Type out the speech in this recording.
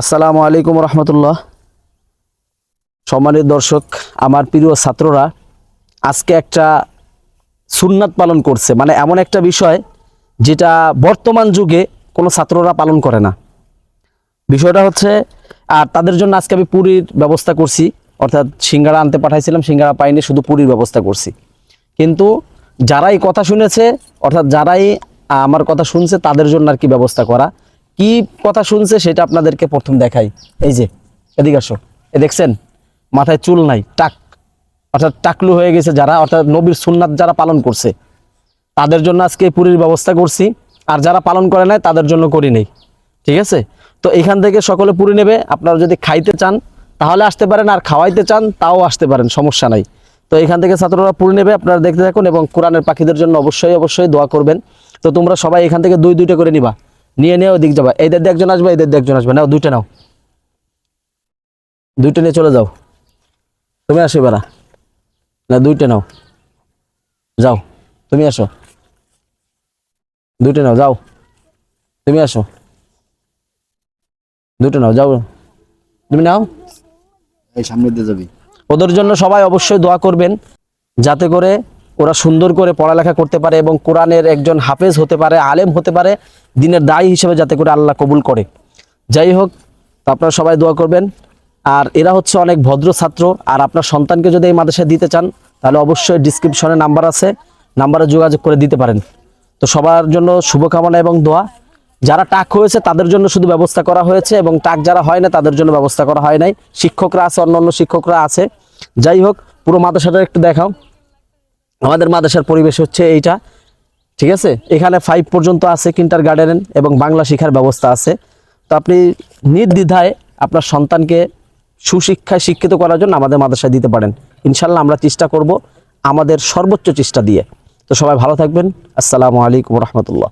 আসসালামু আলাইকুম রহমতুল্লাহ। সম্মানিত দর্শক, আমার প্রিয় ছাত্ররা, আজকে একটা সুন্নাত পালন করছে। মানে এমন একটা বিষয় যেটা বর্তমান যুগে কোনো ছাত্ররা পালন করে না। বিষয়টা হচ্ছে, আর তাদের জন্য আজকে আমি পুরীর ব্যবস্থা করছি। অর্থাৎ সিঙ্গারা আনতে পাঠাইছিলাম, সিঙ্গারা পাইনি, শুধু পুরীর ব্যবস্থা করছি। কিন্তু যারাই কথা শুনেছে, অর্থাৎ যারাই আমার কথা শুনছে, তাদের জন্য আর কি ব্যবস্থা করা। কি কথা শুনছে সেটা আপনাদেরকে প্রথম দেখাই। এই যে, এদিকে আসো। এ দেখছেন, মাথায় চুল নাই, টাক। অর্থাৎ টাকলু হয়ে গেছে যারা, অর্থাৎ নবীর সুন্নাত যারা পালন করছে। তাদের জন্য আজকে পুরীর ব্যবস্থা করছি, আর যারা পালন করে নাই, তাদের জন্য করি নেই। ঠিক আছে? তো এখান থেকে সকলে পুরি নেবে, আপনারা যদি খাইতে চান, তাহলে আসতে পারেন, আর খাওয়াইতে চান, তাও আসতে পারেন, সমস্যা নাই। তো এখান থেকে ছাত্ররা পুরি নেবে, আপনারা দেখতে থাকুন, এবং কোরআনের পাখিদের জন্য অবশ্যই অবশ্যই দোয়া করবেন। তো তোমরা সবাই এখান থেকে দুই দুইটা করে নিবা। নিয়ে নিয়ে ওদিক যাবা। এদের দিয়ে একজন আসবে এদের দিয়ে একজন আসবে। নাও দুইটা নাও। দুইটা নিয়ে চলে যাও। তুমি আসো এবার। না দুইটা নাও। যাও তুমি আসো। দুইটা নাও যাও। তুমি আসো। দুটো নাও যাও। তুমি নাও। এই সামনে দিয়ে যাবি। ওদের জন্য সবাই অবশ্যই দোয়া করবেন যাতে করে ওরা সুন্দর করে পড়ালেখা করতে পারে এবং কোরআনের একজন হাফেজ হতে পারে, আলেম হতে পারে, দিনের দায়ী হিসেবে যাতে করে আল্লাহ কবুল করে। যাই হোক আপনারা সবাই দোয়া করবেন। আর এরা হচ্ছে অনেক ভদ্র ছাত্র, আর আপনার সন্তানকে যদি এই মাদ্রাসায় দিতে চান, তাহলে অবশ্যই ডিসক্রিপশনে নাম্বার আছে। নাম্বারে যোগাযোগ করে দিতে পারেন। তো সবার জন্য শুভকামনা এবং দোয়া। যারা টাক হয়েছে, তাদের জন্য শুধু ব্যবস্থা করা হয়েছে এবং টাক যারা হয় না, তাদের জন্য ব্যবস্থা করা হয় নাই। শিক্ষকরা আছে অন্য অন্য শিক্ষকরা আছে। যাই হোক, পুরো মাদ্রাসাটা একটু দেখাও। আমাদের মাদ্রাসার পরিবেশ হচ্ছে এইটা, ঠিক আছে? এখানে ফাইভ পর্যন্ত আছে কিন্টার গার্ডেন এবং বাংলা শিখার ব্যবস্থা আছে। তো আপনি নির্দ্বিধায় আপনার সন্তানকে সুশিক্ষায় শিক্ষিত করার জন্য আমাদের মাদ্রাসায় দিতে পারেন। ইনশাল্লাহ আমরা চেষ্টা করব আমাদের সর্বোচ্চ চেষ্টা দিয়ে। তো সবাই ভালো থাকবেন। আসসালামু আলাইকুম রহমতুল্লাহ।